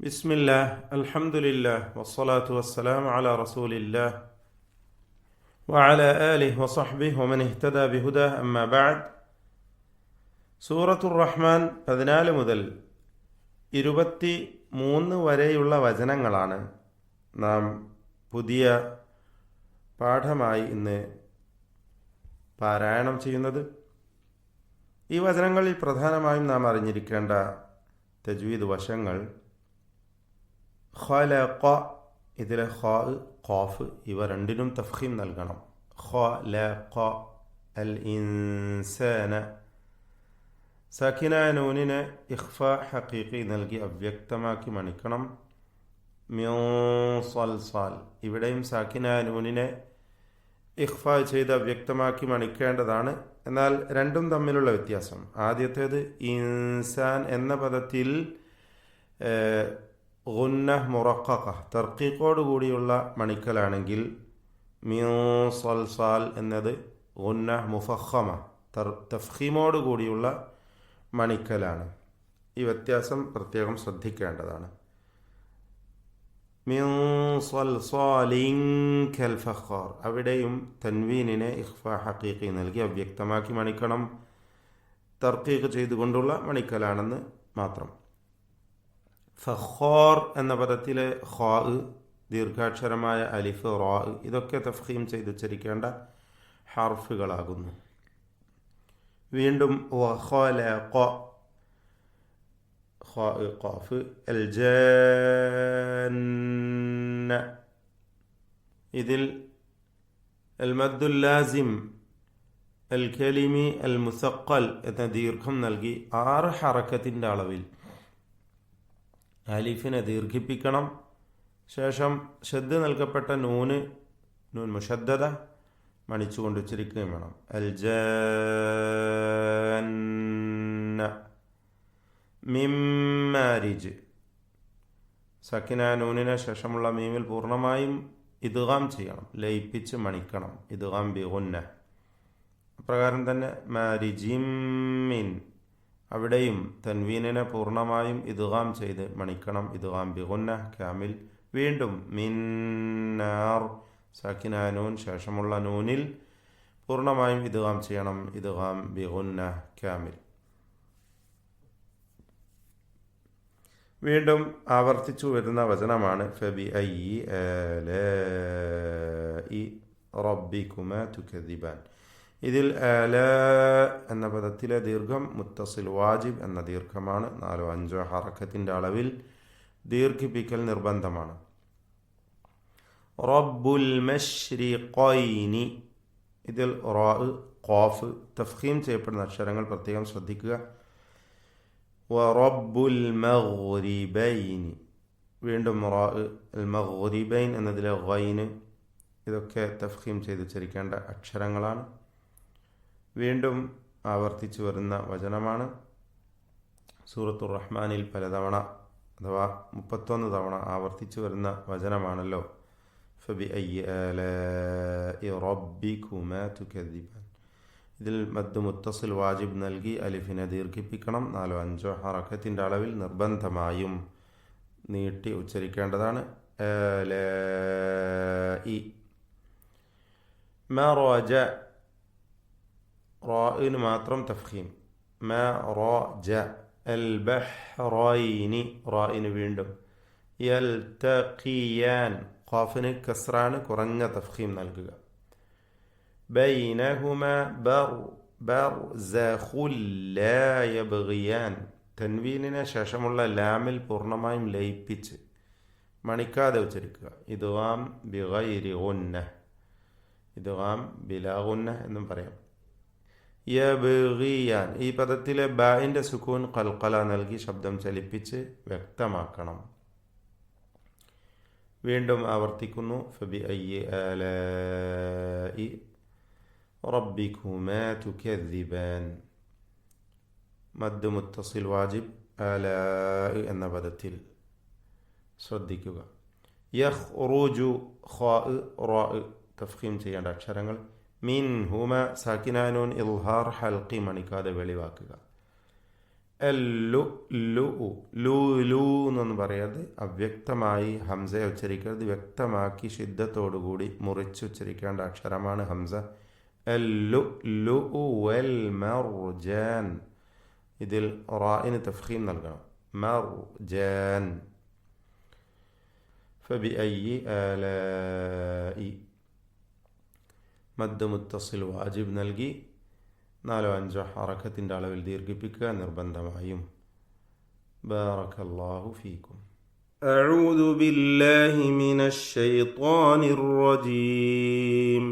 بسم الله الحمد لله والصلاة والسلام على رسول الله وعلى آله وصحبه ومن اهتدى بهداه أما بعد സൂറത്തുർ റഹ്മാൻ പതിനാല് മുതൽ ഇരുപത്തി മൂന്ന് വരെയുള്ള വചനങ്ങളാണ് നാം പുതിയ പാഠമായി ഇന്ന് പാരായണം ചെയ്യുന്നത് ഈ വചനങ്ങളിൽ പ്രധാനമായും നാം അറിഞ്ഞിരിക്കേണ്ട തജ്വീദ് വശങ്ങൾ ഖലഖ ഇതിലെ ഖ ഖാഫ് ഇവ രണ്ടിനും തഫ്ഹീം നൽകണം. ഖലഖ അൽ ഇൻസാന സക്കിന നൂനിന് ഇഖ്ഫ ഹഖീഖി നൽകി അവ്യക്തമാക്കി മണിക്കണം. മ്യോസൽസാൽ ഇവിടെയും സാക്കിന നൂനിനെ ഇഖ്ഫ ചെയ്ത് അവ്യക്തമാക്കി മണിക്കേണ്ടതാണ്. എന്നാൽ രണ്ടും തമ്മിലുള്ള വ്യത്യാസം. ആദ്യത്തേത് ഇൻസാൻ എന്ന പദത്തിൽ ഗുന്ന മുറക്കക തർക്കീക്കോട് കൂടിയുള്ള മണിക്കലാണെങ്കിൽ മ്യൂസൽസാൽ എന്നത് ഗുന്ന മുഫഹമ തർ തഫ്ഹീമോട് കൂടിയുള്ള മണിക്കലാണ്. ഈ വ്യത്യാസം പ്രത്യേകം ശ്രദ്ധിക്കേണ്ടതാണ്. ഫഖാർ അവിടെയും തൻവീനിനെ ഇഖ്ഫ ഹക്കീഖി നൽകി അവ്യക്തമാക്കി മണിക്കണം. തർക്കീഖ് ചെയ്തുകൊണ്ടുള്ള മണിക്കലാണെന്ന് മാത്രം. ഫഖോർ എന്ന പദത്തിലെ ഖാ ദീർഘാക്ഷരമായ അലിഫ് റാ ഇതൊക്കെ തഫ്ഹീം ചെയ്തുച്ചരിക്കേണ്ട ഹാർഫുകളാകുന്നു. വീണ്ടും ഇതിൽ അൽ മദ്ദുല്ലാസിം അൽ കലിമി അൽ മുസക്കൽ എന്ന ദീർഘം നൽകി ആറ് ഹറക്കത്തിന്റെ അളവിൽ അലിഫിനെ ദീർഘിപ്പിക്കണം. ശേഷം ശ്രദ്ധ നൽകപ്പെട്ട നൂന് നൂൻ മുഷദ്ധത മണിച്ചുകൊണ്ട് ഉച്ചരിക്കുകയും വേണം. അൽ മിമ്മാരിജ് സക്കിന നൂനിന് ശേഷമുള്ള മീമിൽ പൂർണമായും ഇതുകാം ചെയ്യണം. ലയിപ്പിച്ച് മണിക്കണം. ഇതുകാം ബിഹുന്ന അപ്രകാരം തന്നെ മാരിജിമിൻ അവിടെയും തൻവീനിനെ പൂർണമായും ഇതുകാം ചെയ്ത് മണിക്കണം ഇതുകാം ബിഗുന്ന ക്യാമിൽ വീണ്ടും മിന്നാർ. സാക്കിന നൂൻ ശേഷമുള്ള നൂനിൽ പൂർണമായും ഇതുകാം ചെയ്യണം ഇതുകാം ബിഗുന്ന ക്യാമിൽ വീണ്ടും ആവർത്തിച്ചു വരുന്ന വചനമാണ് ഫബി ഐ റബ്ബിക്കുമ തുക്കദിബാൻ ഇതിൽ അല എന്ന പദത്തിലെ ദീർഘം മുത്തസിൽ വാജിബ് എന്ന ദീർഘമാണ്. നാലോ അഞ്ചോ ഹറക്കത്തിന്റെ അളവിൽ ദീർഘിപ്പിക്കൽ നിർബന്ധമാണ്. റബ്ബുൽ മഷ്രിഖൈനി. ഇതിൽ റോ ഖോഫ് തഫ്ഹീം ചെയ്യപ്പെടുന്ന അക്ഷരങ്ങൾ പ്രത്യേകം ശ്രദ്ധിക്കുക. റബ്ബുൽ മഗ്രിബൈനി. വീണ്ടും റോ മഗ്രിബൈൻ എന്നതിലെ ഗൈന് ഇതൊക്കെ തഫ്ഹീം ചെയ്ത് ഉച്ചരിക്കേണ്ട അക്ഷരങ്ങളാണ്. വീണ്ടും ആവർത്തിച്ചു വരുന്ന വചനമാണ് സൂറത്തു റഹ്മാനിൽ പലതവണ അഥവാ മുപ്പത്തൊന്ന് തവണ ആവർത്തിച്ചു വരുന്ന വചനമാണല്ലോ. ഫബി ഇതിൽ മദ് മുത്തസിൽ വാജിബ് നൽകി അലിഫിനെ ദീർഘിപ്പിക്കണം. നാലോ അഞ്ചോ ഹറക്കത്തിന്റെ അളവിൽ നിർബന്ധമായും നീട്ടി ഉച്ചരിക്കേണ്ടതാണ്. മറോജ റായിന് മാത്രം തഫ്ഹീം മറോജ അൽ ബഹ്റൈനി റായിന് വീണ്ടും യൽ തഖിയാൻ ഖാഫിന് കസ്റാണ് കുറഞ്ഞ തഫ്ഹീം നൽകുക بينهما بر برزخ لا يبغيان തൻവീനിനെ ശേഷമുള്ള ലാമിൽ പൂർണ്ണമായും ലയിപ്പിച്ച് മണിക്കാതെ ഉച്ചരിക്കുക ഇതുവാം ബിഗൈരി ഉന്ന ഇതുവാം ബിലാഗുന്ന എന്നും പറയാം യബിയാൻ ഈ പദത്തിലെ ബായിൻ്റെ സുക്കൂൻ കൽക്കല നൽകി ശബ്ദം ചലിപ്പിച്ച് വ്യക്തമാക്കണം വീണ്ടും ആവർത്തിക്കുന്നു ഫബി അയ്യ ആലായി റബ്ബിക്കുമാ തുക്കദ്ദിബാൻ മദ് മുത്തസിൽ വാജിബ് ആലായി എന്ന പദത്തിൽ ശ്രദ്ധിക്കുക യഹ് റോജു ഖ റ തഫീം ചെയ്യേണ്ട അക്ഷരങ്ങൾ മിൻ ഹുമ സാക്കിനാനൂൻ ഇൽഹാർ ഹൽക്കി മണിക്കാതെ വെളിവാക്കുക ലു ലു ലു ലു എന്നൊന്നും പറയരുത് അവ്യക്തമായി ഹംസയെ ഉച്ചരിക്കരുത് വ്യക്തമാക്കി ശുദ്ധത്തോടുകൂടി മുറിച്ച് ഉച്ചരിക്കേണ്ട അക്ഷരമാണ് ഹംസ എല്ലു ലു വൽ മർജാൻ ഇതിൽ റായിന് തഫ്ഖീം നൽകണം മർജാൻ فبأي آلاء മദ് മുത്തസിൽ വാജിബ് നൽകി നാലോ അഞ്ചോ ഹറക്കത്തിൻ്റെ അളവിൽ ദീർഘിപ്പിക്കുക നിർബന്ധമായും ബാറക്കല്ലാഹു ഫീക്കും أعوذ بالله من الشيطان الرجيم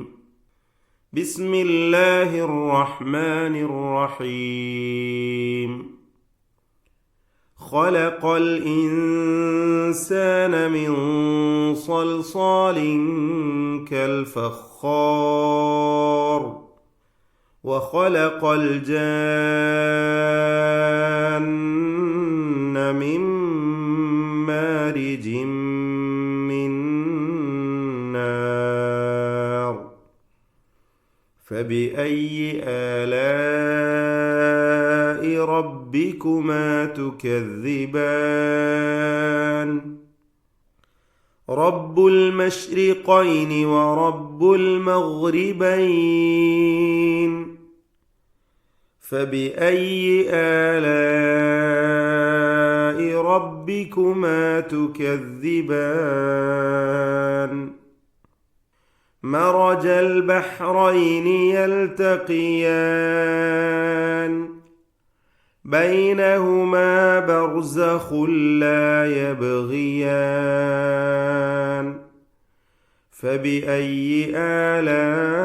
بسم الله الرحمن الرحيم خلق الإنسان من صلصال كالفخار وخلق الجان من مارج من نار فبأي آلاء ربكما تكذبان؟ رب المشرقين ورب المغربين فبأي آلاء ربكما تكذبان مرج البحرين يلتقيان بينهما برزخ لا يبغيان فبأي آلاء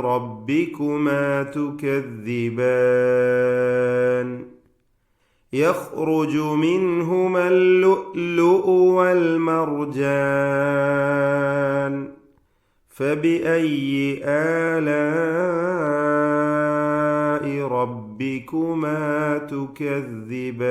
ربكما تكذبان يخرج منهما اللؤلؤ والمرجان فبأي آلاء ربكما تكذبان.